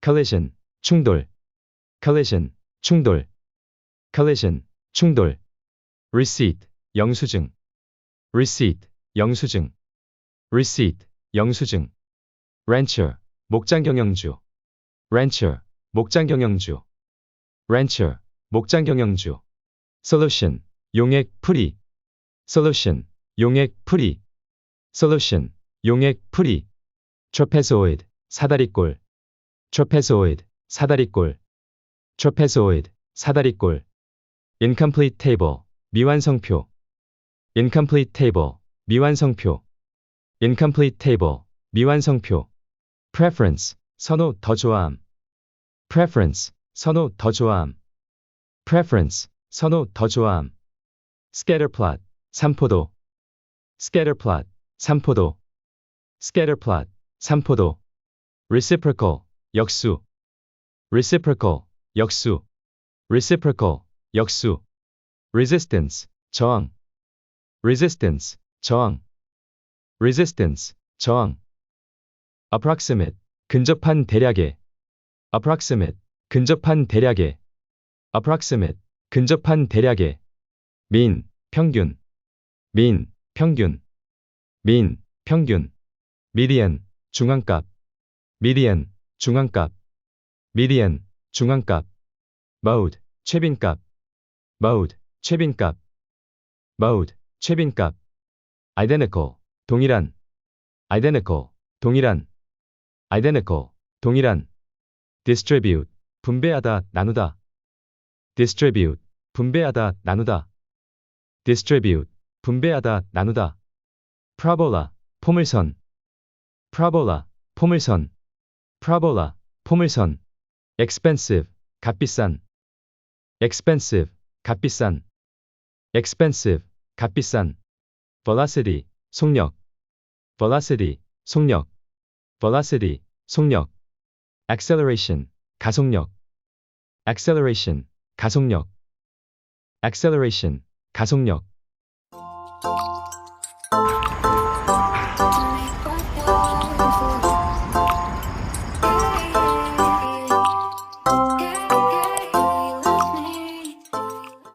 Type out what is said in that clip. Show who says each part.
Speaker 1: collision, 충돌, collision, 충돌, collision, 충돌, receipt, 영수증, receipt, 영수증, receipt, 영수증, rancher, 목장 경영주, rancher, 목장 경영주, rancher, 목장 경영주, solution, 용액 풀이, solution, 용액 풀이, solution, 용액 풀이, trapezoid, 사다리꼴, trapezoid, 사다리꼴, trapezoid, 사다리꼴, incomplete table, 미완성표, incomplete table, 미완성표, incomplete table, 미완성표, preference, 선호 더 좋아함, preference, 선호 더 좋아함, preference, 선호 더 좋아함, scatterplot, 삼포도, scatterplot, 삼포도, scatterplot, 삼포도, reciprocal, 역수, reciprocal, 역수, reciprocal, 역수, resistance, 저항, resistance, 저항, resistance, 저항, approximate, 근접한 대략의, approximate, 근접한 대략의, approximate, 근접한 대략의, mean, 평균, mean, 평균, mean, 평균, median, 중앙값, median, 중앙값, median, 중앙값, mode, 최빈값, mode, 최빈값, mode, 최빈값, identical, 동일한, identical, 동일한, identical, 동일한, distribute, 분배하다, 나누다, distribute, 분배하다, 나누다, distribute, 분배하다, 나누다, parabola, 포물선, parabola, 포물선, parabola, 포물선, expensive, 값비싼, expensive, 값비싼, expensive, 값비싼, velocity, 속력, velocity, 속력, velocity, 속력, acceleration, 가속력, acceleration, 가속력, acceleration, 가속력.